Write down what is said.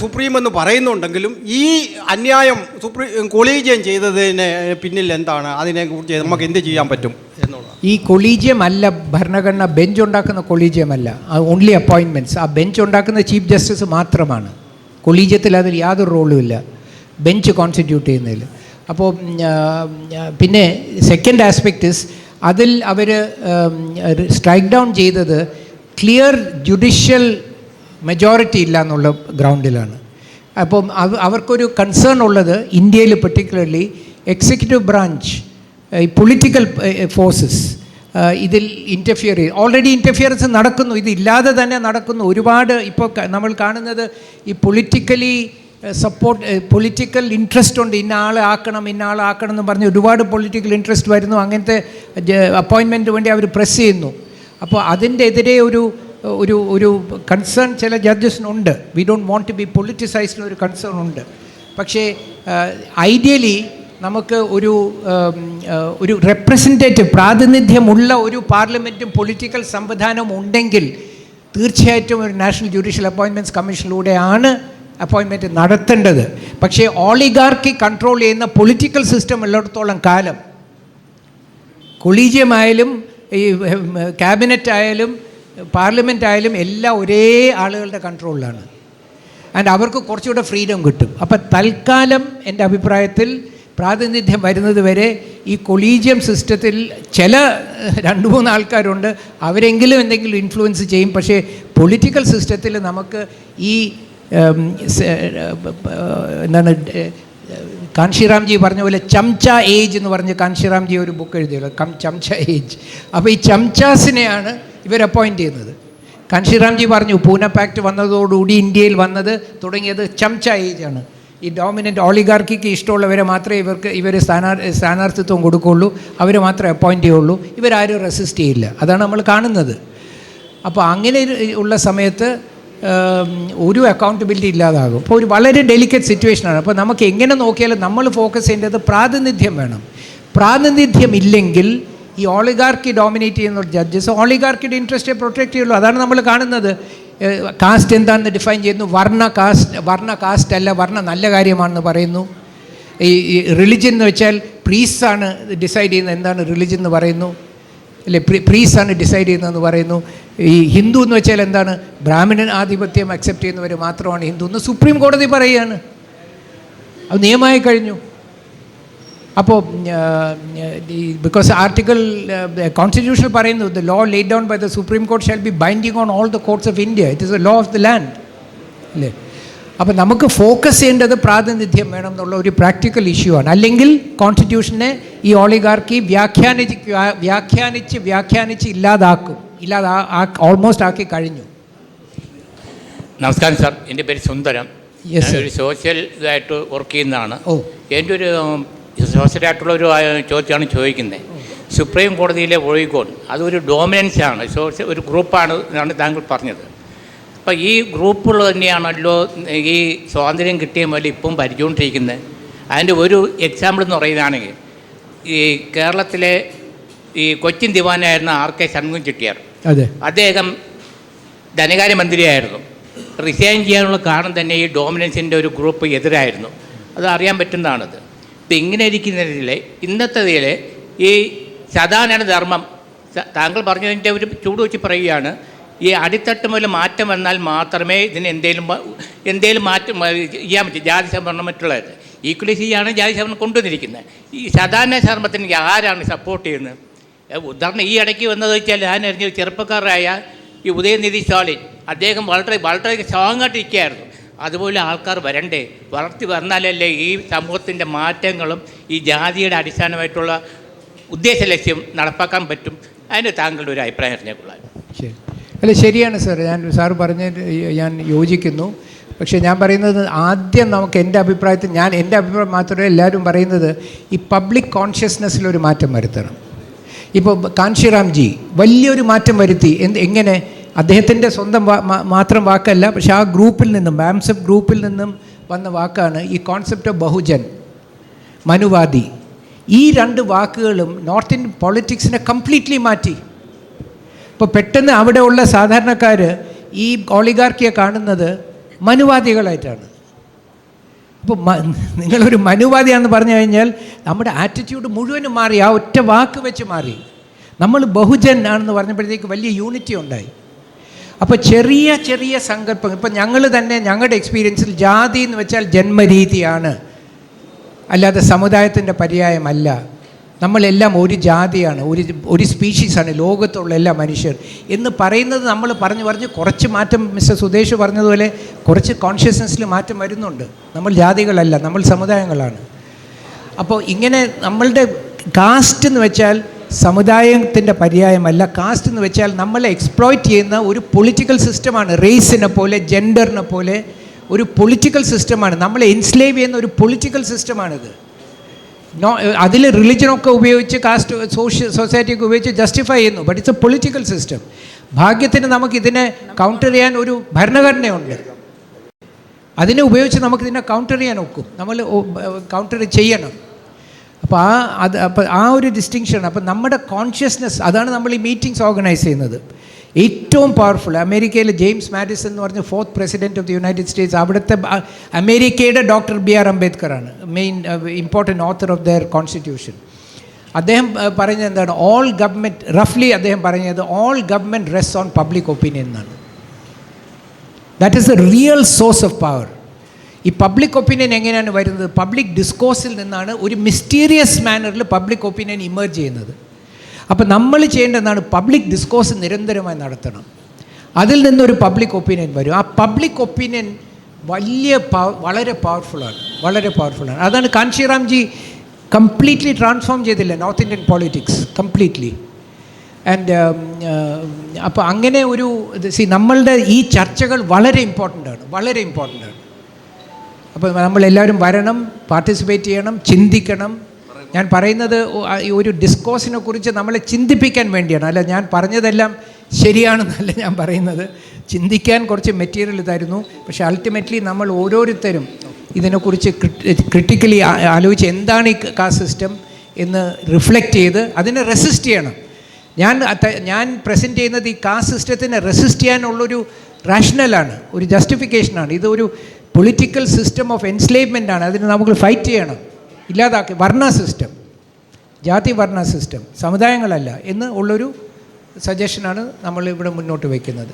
Supreme എന്ന് പറയുന്നുണ്ടെങ്കിലും ഈ അന്യായം സുപ്രീം കൊളീജിയം ചെയ്തതിന് പിന്നിൽ എന്താണ്? അതിനെ കുറിച്ച് നമുക്ക് എന്ത് ചെയ്യാൻ പറ്റും എന്നുള്ളത് ഈ കൊളീജിയം അല്ല ഭരണഘടന ബെഞ്ച് ഉണ്ടാക്കുന്ന കൊളീജിയം അല്ല. ഓൺലി അപ്പോയിൻമെന്റ്സ് ആ ബെഞ്ച് ഉണ്ടാക്കുന്ന ചീഫ് ജസ്റ്റിസ് മാത്രമാണ്. കൊളീജിയത്തിൽ അതിൽ യാതൊരു റോളും ഇല്ല. ബെഞ്ച് കോൺസ്റ്റിറ്റ്യൂട്ട് ചെയ്യുന്നതിൽ. അപ്പോൾ പിന്നെ സെക്കൻഡ് ആസ്പെക്റ്റ് അതിൽ അവർ സ്ട്രൈക്ക് ഡൗൺ ചെയ്തത് ക്ലിയർ ജുഡീഷ്യൽ മെജോറിറ്റി ഇല്ല എന്നുള്ള ഗ്രൗണ്ടിലാണ് അപ്പം അവ അവർക്കൊരു കൺസേൺ ഉള്ളത് ഇന്ത്യയിൽ പെർട്ടിക്കുലർലി എക്സിക്യൂട്ടീവ് ബ്രാഞ്ച് ഈ പൊളിറ്റിക്കൽ ഫോഴ്സസ് ഇതിൽ ഇന്റർഫിയർ ചെയ്ത് ഓൾറെഡി ഇന്റർഫിയറൻസ് നടക്കുന്നു ഇതില്ലാതെ തന്നെ നടക്കുന്നു. ഒരുപാട് ഇപ്പോൾ നമ്മൾ കാണുന്നത് ഈ പൊളിറ്റിക്കലി സപ്പോർട്ട് പൊളിറ്റിക്കൽ ഇൻട്രസ്റ്റ് ഉണ്ട്. ഇന്ന ആളെ ആക്കണം ഇന്ന ആളെ ആക്കണം എന്ന് പറഞ്ഞ് ഒരുപാട് പൊളിറ്റിക്കൽ ഇൻട്രസ്റ്റ് വരുന്നു. അങ്ങനത്തെ അപ്പോയിൻമെന്റ് വേണ്ടി അവർ പ്രസ് ചെയ്യുന്നു. അപ്പോൾ അതിന്റെ എതിരെ ഒരു ഒരു ഒരു കൺസേൺ ചില ജഡ്ജസിനുണ്ട് we don't want to be politicised ഒരു കൺസേൺ ഉണ്ട്. പക്ഷേ ഐഡിയലി നമുക്ക് ഒരു ഒരു റെപ്രസെന്റേറ്റീവ് പ്രാതിനിധ്യമുള്ള ഒരു പാർലമെന്റും പൊളിറ്റിക്കൽ സംവിധാനവും ഉണ്ടെങ്കിൽ തീർച്ചയായിട്ടും ഒരു നാഷണൽ ജുഡീഷ്യൽ അപ്പോയിൻമെന്റ്സ് കമ്മീഷനിലൂടെയാണ് അപ്പോയിൻമെന്റ് നടത്തേണ്ടത്. പക്ഷേ ഓളിഗാർക്കി കൺട്രോൾ ചെയ്യുന്ന പൊളിറ്റിക്കൽ സിസ്റ്റം ഉള്ളിടത്തോളം കാലം കൊളീജിയമായാലും ഈ ക്യാബിനറ്റ് ആയാലും പാർലമെന്റ് ആയാലും എല്ലാം ഒരേ ആളുകളുടെ കൺട്രോളിലാണ് ആൻഡ് അവർക്ക് കുറച്ചുകൂടെ ഫ്രീഡം കിട്ടും. അപ്പം തൽക്കാലം എന്റെ അഭിപ്രായത്തിൽ പ്രാതിനിധ്യം വരുന്നത് വരെ ഈ കൊളീജിയം സിസ്റ്റത്തിൽ ചില രണ്ട് മൂന്ന് ആൾക്കാരുണ്ട്. അവരെങ്കിലും എന്തെങ്കിലും ഇൻഫ്ലുവൻസ് ചെയ്യും. പക്ഷേ പൊളിറ്റിക്കൽ സിസ്റ്റത്തിൽ നമുക്ക് ഈ എന്താണ് കാൻഷിറാംജി പറഞ്ഞ പോലെ ചംച ഏജ് എന്ന് പറഞ്ഞ് കാൻഷിറാംജി ഒരു ബുക്ക് എഴുതിയല്ലോ. Come Chamcha Age. അപ്പോൾ ഈ ചംചാസിനെയാണ് ഇവർ അപ്പോയിന്റ് ചെയ്യുന്നത്. കാൻഷിറാംജി പറഞ്ഞു പൂന പാക്ട് വന്നതോടുകൂടി ഇന്ത്യയിൽ വന്നത് തുടങ്ങിയത് ചംച ഏജ് ആണ്. ഈ ഡോമിനന്റ് ഓളിഗാർക്കിക്ക് ഇഷ്ടമുള്ളവരെ മാത്രമേ ഇവർക്ക് ഇവർ സ്ഥാനാർ സ്ഥാനാർത്ഥിത്വം കൊടുക്കുകയുള്ളൂ. അവർ മാത്രമേ അപ്പോയിന്റ് ചെയ്യുള്ളൂ. ഇവരാരും റെസിസ്റ്റ് ചെയ്യില്ല. അതാണ് നമ്മൾ കാണുന്നത്. അപ്പോൾ അങ്ങനെ ഉള്ള സമയത്ത് ഒരു അക്കൗണ്ടബിലിറ്റി ഇല്ലാതാകും. അപ്പോൾ ഒരു വളരെ ഡെലിക്കറ്റ് സിറ്റുവേഷനാണ് അപ്പോൾ നമുക്ക് എങ്ങനെ നോക്കിയാലും നമ്മൾ ഫോക്കസ് ചെയ്യേണ്ടത് പ്രാതിനിധ്യം വേണം. പ്രാതിനിധ്യം ഇല്ലെങ്കിൽ ഈ ഓളിഗാർക്കി ഡോമിനേറ്റ് ചെയ്യുന്ന ജഡ്ജസ് ഓളിഗാർക്കിയുടെ ഇൻട്രസ്റ്റേ പ്രൊട്ടക്റ്റ് ചെയ്യുള്ളൂ. അതാണ് നമ്മൾ കാണുന്നത്. കാസ്റ്റ് എന്താണെന്ന് ഡിഫൈൻ ചെയ്യുന്നു. വർണ കാസ്റ്റ് വർണ കാസ്റ്റ് അല്ല വർണ നല്ല കാര്യമാണെന്ന് പറയുന്നു. ഈ റിലിജൻ എന്ന് വെച്ചാൽ പ്രീസ് ആണ് ഡിസൈഡ് ചെയ്യുന്നത് എന്താണ് റിലിജൻ എന്ന് പറയുന്നു. അല്ലെ പ്രീസ് ആണ് ഡിസൈഡ് ചെയ്യുന്നതെന്ന് പറയുന്നു. ഈ ഹിന്ദു എന്ന് വെച്ചാൽ എന്താണ്? ബ്രാഹ്മണൻ ആധിപത്യം അക്സെപ്റ്റ് ചെയ്യുന്നവർ മാത്രമാണ് ഹിന്ദു എന്ന് സുപ്രീം കോടതി പറയുകയാണ്. അത് നിയമമായി കഴിഞ്ഞു. അപ്പോൾ ബിക്കോസ് ആർട്ടിക്കിൾ കോൺസ്റ്റിറ്റ്യൂഷൻ പറയുന്നു the law laid down by the Supreme Court shall be binding on all the courts of India it is a law of the land അല്ലേ അപ്പോൾ നമുക്ക് ഫോക്കസ് ചെയ്യേണ്ടത് പ്രാതിനിധ്യം വേണം എന്നുള്ള ഒരു പ്രാക്ടിക്കൽ ഇഷ്യൂ ആണ്. അല്ലെങ്കിൽ കോൺസ്റ്റിറ്റ്യൂഷനെ ഈ ഓളിഗാർക്കി വ്യാഖ്യാനിച്ച് വ്യാഖ്യാനിച്ച് വ്യാഖ്യാനിച്ച് ഇല്ലാതാക്കും. ഇല്ലാതാ ഓൾമോസ്റ്റ് ആക്കി കഴിഞ്ഞു. നമസ്കാരം സാർ. എന്റെ പേര് സുന്ദരം. ഒരു. സോഷ്യൽ ഇതായിട്ട് വർക്ക് ചെയ്യുന്നതാണ്. ഓ. എന്റെ ഒരു സോഷ്യലായിട്ടുള്ള ഒരു ചോദ്യമാണ് ചോദിക്കുന്നത് സുപ്രീം കോടതിയിലെ ഒഴികോൺ അതൊരു ഡോമിനൻസ് ആണ്. സോഷ്യൽ ഒരു ഗ്രൂപ്പാണ് എന്നാണ് താങ്കൾ പറഞ്ഞത്. അപ്പോൾ ഈ ഗ്രൂപ്പുകൾ തന്നെയാണല്ലോ ഈ സ്വാതന്ത്ര്യം കിട്ടിയ മുതൽ ഇപ്പം ഭരിച്ചുകൊണ്ടിരിക്കുന്നത് അതിന്റെ ഒരു എക്സാമ്പിൾ എന്ന് പറയുകയാണെങ്കിൽ ഈ കേരളത്തിലെ ഈ കൊച്ചിൻ ദിവാനായിരുന്ന ആർ കെ ഷൺമുഖം ചെട്ടിയാർ. അതെ. അദ്ദേഹം ധനകാര്യമന്ത്രിയായിരുന്നു റിസൈൻ ചെയ്യാനുള്ള കാരണം തന്നെ ഈ ഡോമിനൻസിന്റെ ഒരു ഗ്രൂപ്പ് എതിരായിരുന്നു. അത് അറിയാൻ പറ്റുന്നതാണത്. ഇപ്പം ഇങ്ങനെ ഇരിക്കുന്നതിൽ ഇന്നത്തെതിൽ ഈ സദാനന ധർമ്മം താങ്കൾ പറഞ്ഞതിന്റെ ഒരു ചൂട് വെച്ച് പറയുകയാണ് ഈ അടിത്തട്ട് മുതൽ മാറ്റം വന്നാൽ മാത്രമേ ഇതിന് എന്തേലും എന്തേലും മാറ്റം ചെയ്യാൻ പറ്റും. ജാതി സംവരണം മറ്റുള്ളത്. ഈക്വലി ചെയ്യാണ് ജാതി സംവരണം കൊണ്ടുവന്നിരിക്കുന്നത്. ഈ സാധാരണ ധർമ്മത്തിന് ആരാണ് സപ്പോർട്ട് ചെയ്യുന്നത്? ഉദാഹരണം ഈ ഇടയ്ക്ക് വന്നത് വെച്ചാൽ ഞാൻ അറിഞ്ഞ ചെറുപ്പക്കാരായ ഈ ഉദയനിധി സ്റ്റാലിൻ. അദ്ദേഹം വളരെ വളരെ സ്ട്രോങ് ആയിട്ട് ഇരിക്കുകയായിരുന്നു അതുപോലെ ആൾക്കാർ വരണ്ടേ? വളർത്തി വന്നാലല്ലേ ഈ സമൂഹത്തിന്റെ മാറ്റങ്ങളും ഈ ജാതിയുടെ അടിസ്ഥാനമായിട്ടുള്ള ഉദ്ദേശ ലക്ഷ്യം നടപ്പാക്കാൻ പറ്റും. അതിന് താങ്കളുടെ ഒരു അഭിപ്രായം അറിഞ്ഞേക്കൊള്ളാം ശരി. അല്ല ശരിയാണ് സാർ. ഞാൻ സാർ പറഞ്ഞ ഞാൻ യോജിക്കുന്നു. പക്ഷേ ഞാൻ പറയുന്നത് ആദ്യം നമുക്ക് എന്റെ അഭിപ്രായത്തിൽ ഞാൻ എന്റെ അഭിപ്രായം മാത്രമേ എല്ലാവരും പറയുന്നത് ഈ പബ്ലിക് കോൺഷ്യസ്നെസ്സിലൊരു മാറ്റം വരുത്തണം. ഇപ്പോൾ കാൻഷിറാംജി വലിയൊരു മാറ്റം വരുത്തി. എന്ത് എങ്ങനെ? അദ്ദേഹത്തിന്റെ സ്വന്തം മാത്രം വാക്കല്ല പക്ഷേ ആ ഗ്രൂപ്പിൽ നിന്നും ബാംസെഫ് ഗ്രൂപ്പിൽ നിന്നും വന്ന വാക്കാണ് ഈ കോൺസെപ്റ്റ് ഓഫ് ബഹുജൻ മനുവാദി. ഈ രണ്ട് വാക്കുകളും നോർത്ത് ഇന്ത്യൻ പൊളിറ്റിക്സിനെ കംപ്ലീറ്റ്ലി മാറ്റി. ഇപ്പോൾ പെട്ടെന്ന് അവിടെയുള്ള സാധാരണക്കാർ ഈ ഓളിഗാർക്കിയെ കാണുന്നത് മനുവാദികളായിട്ടാണ്. അപ്പോൾ നിങ്ങളൊരു മനുവാദിയാണെന്ന് പറഞ്ഞു കഴിഞ്ഞാൽ നമ്മുടെ ആറ്റിറ്റ്യൂഡ് മുഴുവനും മാറി ആ ഒറ്റ വാക്ക് വെച്ച് മാറി. നമ്മൾ ബഹുജൻ ആണെന്ന് പറഞ്ഞപ്പോഴത്തേക്ക് വലിയ യൂണിറ്റി ഉണ്ടായി. അപ്പോൾ ചെറിയ ചെറിയ സങ്കല്പം ഇപ്പം ഞങ്ങൾ തന്നെ ഞങ്ങളുടെ എക്സ്പീരിയൻസിൽ ജാതി എന്ന് വെച്ചാൽ ജന്മരീതിയാണ്. അല്ലാതെ സമുദായത്തിന്റെ പര്യായമല്ല. നമ്മളെല്ലാം ഒരു ജാതിയാണ് ഒരു ഒരു സ്പീഷീസാണ് ലോകത്തുള്ള എല്ലാ മനുഷ്യർ എന്ന് പറയുന്നത് നമ്മൾ പറഞ്ഞു പറഞ്ഞ് കുറച്ച് മാറ്റം മിസ്റ്റർ സുദേശ് പറഞ്ഞതുപോലെ കുറച്ച് കോൺഷ്യസ്നസ്സിൽ മാറ്റം വരുന്നുണ്ട്. നമ്മൾ ജാതികളല്ല നമ്മൾ സമുദായങ്ങളാണ്. അപ്പോൾ ഇങ്ങനെ നമ്മളുടെ കാസ്റ്റ് എന്ന് വെച്ചാൽ സമുദായത്തിന്റെ പര്യായമല്ല. കാസ്റ്റ് എന്ന് വെച്ചാൽ നമ്മളെ എക്സ്പ്ലോയിറ്റ് ചെയ്യുന്ന ഒരു പൊളിറ്റിക്കൽ സിസ്റ്റമാണ് റേസിനെ പോലെ ജെൻഡറിനെ പോലെ ഒരു പൊളിറ്റിക്കൽ സിസ്റ്റമാണ് നമ്മളെ ഇൻസ്ലേവ് ചെയ്യുന്ന ഒരു പൊളിറ്റിക്കൽ സിസ്റ്റമാണിത് നോ അതിൽ റിലിജനൊക്കെ ഉപയോഗിച്ച് കാസ്റ്റ് സോഷ്യൽ സൊസൈറ്റിയൊക്കെ ഉപയോഗിച്ച് ജസ്റ്റിഫൈ ചെയ്യുന്നു but it's a political system ഭാഗ്യത്തിന് നമുക്ക് ഇതിനെ കൗണ്ടർ ചെയ്യാൻ ഒരു ഭരണഘടനയുണ്ട്. അതിനെ ഉപയോഗിച്ച് നമുക്ക് ഇതിനെ കൗണ്ടർ ചെയ്യാൻ ഒക്കും. നമ്മൾ കൗണ്ടർ ചെയ്യണം. അപ്പോൾ ആ അത് അപ്പോൾ ആ ഒരു ഡിസ്റ്റിങ്ഷൻ അപ്പോൾ നമ്മുടെ കോൺഷ്യസ്നെസ് അതാണ് നമ്മൾ ഈ മീറ്റിങ്സ് ഓർഗനൈസ് ചെയ്യുന്നത്. ഏറ്റവും പവർഫുൾ അമേരിക്കയിലെ ജെയിംസ് മാഡിസൺ എന്ന് പറഞ്ഞ fourth president of the United States അവിടുത്തെ അമേരിക്കയുടെ ഡോക്ടർ ബി ആർ അംബേദ്കർ ആണ് main important author of their constitution അദ്ദേഹം പറഞ്ഞത് എന്താണ്? ഓൾ ഗവൺമെന്റ് റഫ്ലി അദ്ദേഹം പറഞ്ഞത് all government rest on public opinion എന്നാണ്. That is a real source of power ഈ പബ്ലിക് ഒപ്പീനിയൻ എങ്ങനെയാണ് വരുന്നത്? പബ്ലിക് ഡിസ്കോഴ്സിൽ നിന്നാണ് ഒരു മിസ്റ്റീരിയസ് മാനറിൽ പബ്ലിക് ഒപ്പീനിയൻ ഇമേർജ് ചെയ്യുന്നത്. അപ്പോൾ നമ്മൾ ചെയ്യേണ്ടതാണ് പബ്ലിക് ഡിസ്കോഴ്സ് നിരന്തരമായി നടത്തണം. അതിൽ നിന്നൊരു പബ്ലിക് ഒപ്പീനിയൻ വരും. ആ പബ്ലിക് ഒപ്പീനിയൻ വലിയ വളരെ പവർഫുള്ളാണ് വളരെ പവർഫുള്ളാണ് അതാണ് കാൻഷിറാംജി കംപ്ലീറ്റ്ലി ട്രാൻസ്ഫോം ചെയ്തില്ല north Indian politics completely and അപ്പോൾ അങ്ങനെ ഒരു സി നമ്മളുടെ ഈ ചർച്ചകൾ വളരെ ഇമ്പോർട്ടന്റ് ആണ്. വളരെ ഇമ്പോർട്ടന്റ് ആണ്. അപ്പോൾ നമ്മളെല്ലാവരും വരണം പാർട്ടിസിപ്പേറ്റ് ചെയ്യണം ചിന്തിക്കണം. ഞാൻ പറയുന്നത് ഒരു ഡിസ്കോസിനെ കുറിച്ച് നമ്മളെ ചിന്തിപ്പിക്കാൻ വേണ്ടിയാണ്. അല്ല ഞാൻ പറഞ്ഞതെല്ലാം ശരിയാണെന്നല്ല ഞാൻ പറയുന്നത്. ചിന്തിക്കാൻ കുറച്ച് മെറ്റീരിയൽ ഇതായിരുന്നു. പക്ഷേ അൾട്ടിമേറ്റ്ലി നമ്മൾ ഓരോരുത്തരും ഇതിനെക്കുറിച്ച് ക്രിട്ടിക്കലി ആലോചിച്ച് എന്താണ് ഈ കാ സിസ്റ്റം എന്ന് റിഫ്ലക്റ്റ് ചെയ്ത് അതിനെ റെസിസ്റ്റ് ചെയ്യണം. ഞാൻ ഞാൻ പ്രസന്റ് ചെയ്യുന്നത് ഈ കാസ്റ്റ് സിസ്റ്റത്തിനെ റെസിസ്റ്റ് ചെയ്യാനുള്ളൊരു റാഷണലാണ് ഒരു ജസ്റ്റിഫിക്കേഷനാണ് ഇതൊരു പൊളിറ്റിക്കൽ സിസ്റ്റം ഓഫ് എൻസ്ലേവ്മെന്റ് ആണ്. അതിന് നമുക്ക് ഫൈറ്റ് ചെയ്യണം. ഇല്ലാതാക്കി വർണ സിസ്റ്റം ജാതി വർണ സിസ്റ്റം സമുദായങ്ങളല്ല എന്ന് ഉള്ളൊരു സജഷനാണ് നമ്മൾ ഇവിടെ മുന്നോട്ട് വയ്ക്കുന്നത്